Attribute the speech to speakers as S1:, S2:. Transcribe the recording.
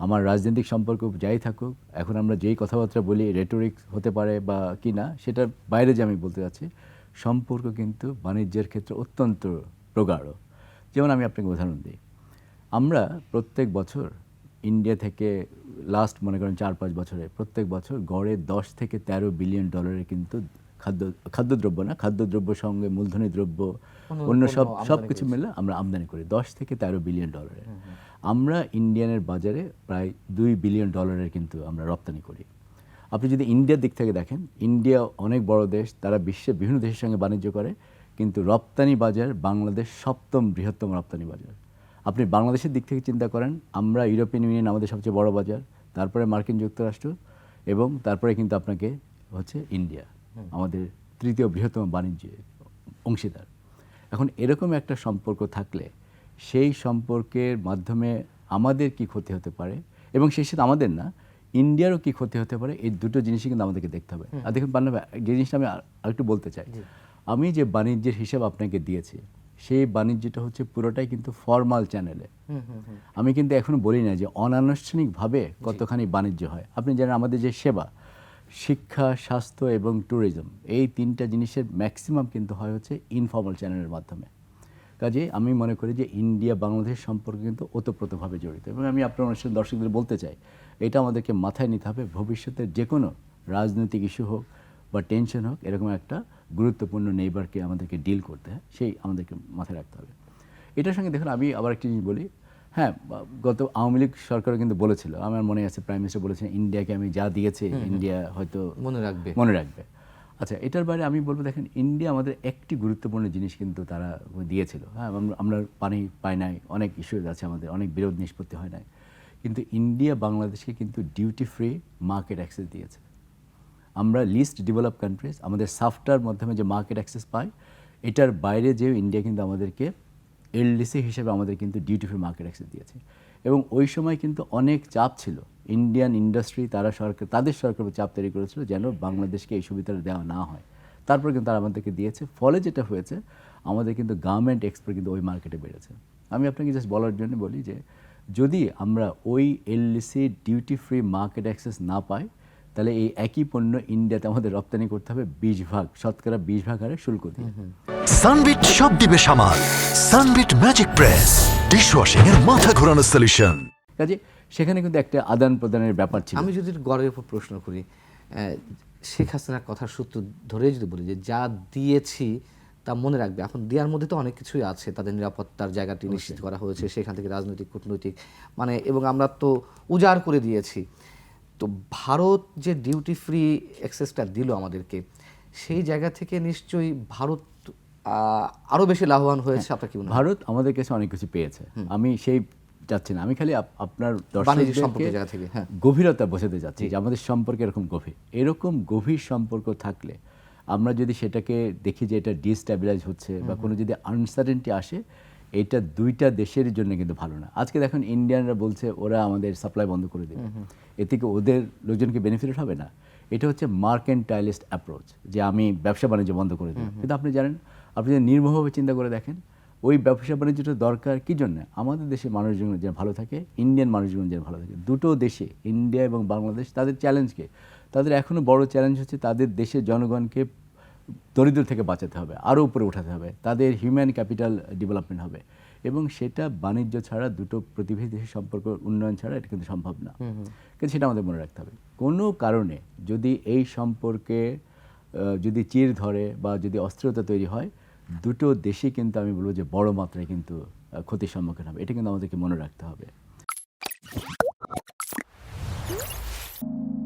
S1: আমার রাজনৈতিক সম্পর্ক যাই থাকুক এখন আমরা যেই কথাবার্তা বলি রেটোরিক হতে পারে বা কি না সেটার বাইরে যে আমি বলতে চাচ্ছি সম্পর্ক কিন্তু বাণিজ্যের ক্ষেত্রে অত্যন্ত প্রগাঢ়। যেমন আমি আপনাকে উদাহরণ দিই। আমরা প্রত্যেক বছর ইন্ডিয়া থেকে লাস্ট মনে করেন চার পাঁচ বছরে প্রত্যেক বছর গড়ে দশ থেকে তেরো বিলিয়ন ডলারের কিন্তু খাদ্য খাদ্যদ্রব্য না খাদ্যদ্রব্য সঙ্গে মূলধনী দ্রব্য অন্য সব সব কিছু মিলে আমরা আমদানি করি দশ থেকে তেরো বিলিয়ন ডলারের আমরা ইন্ডিয়ানের বাজারে প্রায় দুই বিলিয়ন ডলারের কিন্তু আমরা রপ্তানি করি। আপনি যদি ইন্ডিয়ার দিক থেকে দেখেন ইন্ডিয়া অনেক বড় দেশ তারা বিশ্বের বিভিন্ন দেশের সঙ্গে বাণিজ্য করে কিন্তু রপ্তানি বাজার বাংলাদেশ সপ্তম বৃহত্তম রপ্তানি বাজার। আপনি বাংলাদেশের দিক থেকে চিন্তা করেন আমরা ইউরোপিয়ান ইউনিয়ন আমাদের সবচেয়ে বড় বাজার তারপরে মার্কিন যুক্তরাষ্ট্র এবং তারপরে কিন্তু আপনাকে হচ্ছে ইন্ডিয়া আমাদের তৃতীয় বৃহত্তম বাণিজ্য অংশীদার। এখন এরকম একটা সম্পর্ক থাকলে সেই সম্পর্কের মাধ্যমে আমাদের কি ক্ষতি হতে পারে? এবং সেই সাথে আমাদের না ইন্ডিয়ারও কি ক্ষতি হতে পারে? এই দুটো জিনিসই কিন্তু আমাদেরকে দেখতে হবে। আর দেখুন পান্না যে জিনিসটা আমি আর- আরেকটু বলতে চাই। আমি যে বাণিজ্যের হিসাব আপনাকে দিয়েছি সেই বাণিজ্যটা হচ্ছে পুরোটাই কিন্তু ফর্মাল চ্যানেলে। আমি কিন্তু এখনও বলি না যে অনানুষ্ঠানিকভাবে কতখানি বাণিজ্য হয়। আপনি জানেন আমাদের যে সেবা শিক্ষা স্বাস্থ্য এবং ট্যুরিজম এই তিনটা জিনিসের ম্যাক্সিমাম কিন্তু হয় হচ্ছে ইনফর্মাল চ্যানেলের মাধ্যমে। কাজে আমি মনে করি যে ইন্ডিয়া বাংলাদেশ সম্পর্ক কিন্তু ওতপ্রোতভাবে জড়িত এবং আমি আপনার অনুষ্ঠান দর্শকদের বলতে চাই এটা আমাদেরকে মাথায় নিতে হবে। ভবিষ্যতের যে কোনো রাজনৈতিক ইস্যু হোক বা টেনশন হোক এরকম একটা গুরুত্বপূর্ণ নেইবারকে আমাদেরকে ডিল করতে হয় সেই আমাদেরকে মাথায় রাখতে হবে। এটার সঙ্গে দেখুন আমি আবার একটা জিনিস বলি হ্যাঁ গত আওয়ামী লীগ সরকারও কিন্তু বলেছিল আমার মনে আছে প্রাইম মিনিস্টার বলেছেন ইন্ডিয়াকে আমি যা দিয়েছি ইন্ডিয়া হয়তো
S2: মনে রাখবে।
S1: মনে রাখবে। আচ্ছা এটার বাইরে আমি বলব, দেখেন ইন্ডিয়া আমাদের একটি গুরুত্বপূর্ণ জিনিস কিন্তু তারা দিয়েছিল। হ্যাঁ আমরা- পানি পাই নাই, অনেক ইস্যুজ আছে আমাদের, অনেক বিরোধ নিষ্পত্তি হয় নাই। কিন্তু ইন্ডিয়া বাংলাদেশকে কিন্তু ডিউটি ফ্রি মার্কেট অ্যাক্সেস দিয়েছে। আমরা লিস্ট ডেভেলপ কান্ট্রিজ আমাদের সাফটার মাধ্যমে যে মার্কেট অ্যাক্সেস পাই, এটার বাইরে যেও ইন্ডিয়া কিন্তু আমাদেরকে এলডিসি হিসেবে আমাদের কিন্তু ডিউটি ফ্রি মার্কেট অ্যাক্সেস দিয়েছে। এবং ওই সময় কিন্তু অনেক চাপ ছিল। ইন্ডিয়ান ইন্ডাস্ট্রি তারা সরকার, তাদের সরকার চাপ তৈরি করেছিল যেন বাংলাদেশকে এই সুবিধাটা দেওয়া না হয়। তারপর কিন্তু তারা আমাদেরকে দিয়েছে। ফলে যেটা হয়েছে, আমাদের কিন্তু গার্মেন্ট এক্সপোর্ট কিন্তু ওই মার্কেটে বেড়েছে। আমি আপনাকে জাস্ট বলার জন্য বলি যে, যদি আমরা ওই LDC duty free market access না পাই, তাহলে এই একই পণ্য ইন্ডিয়াতে আমাদের রপ্তানি করতে হবে বিশ ভাগ, শতকরা বিশ ভাগ হারে শুল্ক দিয়ে।
S3: সানবিট সব দিবে সামাল সানবিট ম্যাজিক প্রেস ডিশওয়াশিং এর মাথা ঘোরানো সলিউশন
S1: কাজে সেখানে কিন্তু একটা আদান প্রদানের ব্যাপার ছিল।
S2: আমি যদি গড়ের উপর প্রশ্ন করি শেখ হাসিনার কথার সূত্র ধরে যদি বলি যে যা দিয়েছি তা মনে রাখবে এখন দেওয়ার মধ্যে তো অনেক কিছুই আছে তাদের নিরাপত্তার জায়গাটি নিশ্চিত করা হয়েছে সেখান থেকে রাজনৈতিক কূটনৈতিক মানে এবং আমরা তো উজাড় করে দিয়েছি। তো ভারত যে ডিউটি ফ্রি অ্যাক্সেসটা দিল আমাদেরকে সেই জায়গা থেকে নিশ্চয়ই ভারত আহ, আরও বেশি লাভবান হয়েছে আপনার কি মনে হয়?
S1: ভারত আমাদের কাছে অনেক কিছু পেয়েছে। আমি সেই যাচ্ছি না। আমি খালি আপনার দর্শকদেরকে
S2: জায়গা থেকে, হ্যাঁ।
S1: গভীরতা বোঝাতে যাচ্ছি যে আমাদের সম্পর্ক এরকম গভীর। এরকম গভীর সম্পর্ক থাকলে আমরা যদি সেটাকে দেখি যে এটা ডিস্ট্যাবিলাইজ হচ্ছে বা কোনো যদি আনসার্টেনটি আসে এটা দুইটা দেশের জন্য কিন্তু ভালো না। আজকে দেখুন ইন্ডিয়ানরা বলছে ওরা আমাদের সাপ্লাই বন্ধ করে দেবে। এ থেকে ওদের লোকজনকে বেনিফিট হবে না। এটা হচ্ছে মার্কেন্টাইলিস্ট অ্যাপ্রোচ যে আমি ব্যবসা বাণিজ্য বন্ধ করে দেবো। কিন্তু আপনি জানেন আপনি যদি নির্মভাবে চিন্তা করে দেখেন ওই ব্যবসা বাণিজ্যটা দরকার কী জন্য? আমাদের দেশের মানুষজন যেন ভালো থাকে ইন্ডিয়ান মানুষজন যেন ভালো থাকে। দুটো দেশে ইন্ডিয়া এবং বাংলাদেশ তাদের চ্যালেঞ্জকে তাদের এখনও বড় চ্যালেঞ্জ হচ্ছে তাদের দেশের জনগণকে দরিদ্র থেকে বাঁচাতে হবে আরও উপরে উঠাতে হবে তাদের হিউম্যান ক্যাপিটাল ডেভেলপমেন্ট হবে। এবং সেটা বাণিজ্য ছাড়া দুটো প্রতিবেশী দেশের সম্পর্ক উন্নয়ন ছাড়া এটা কিন্তু সম্ভব না। কিন্তু সেটা আমাদের মনে রাখতে হবে। কোনো কারণে যদি এই সম্পর্কে যদি চির ধরে বা যদি অস্থিরতা তৈরি হয় দুটো দেশে কিন্তু আমি বলব যে বড় মাত্রায় কিন্তু ক্ষতির সম্মুখীন হবে। এটা কিন্তু আমাদেরকে মনে রাখতে হবে।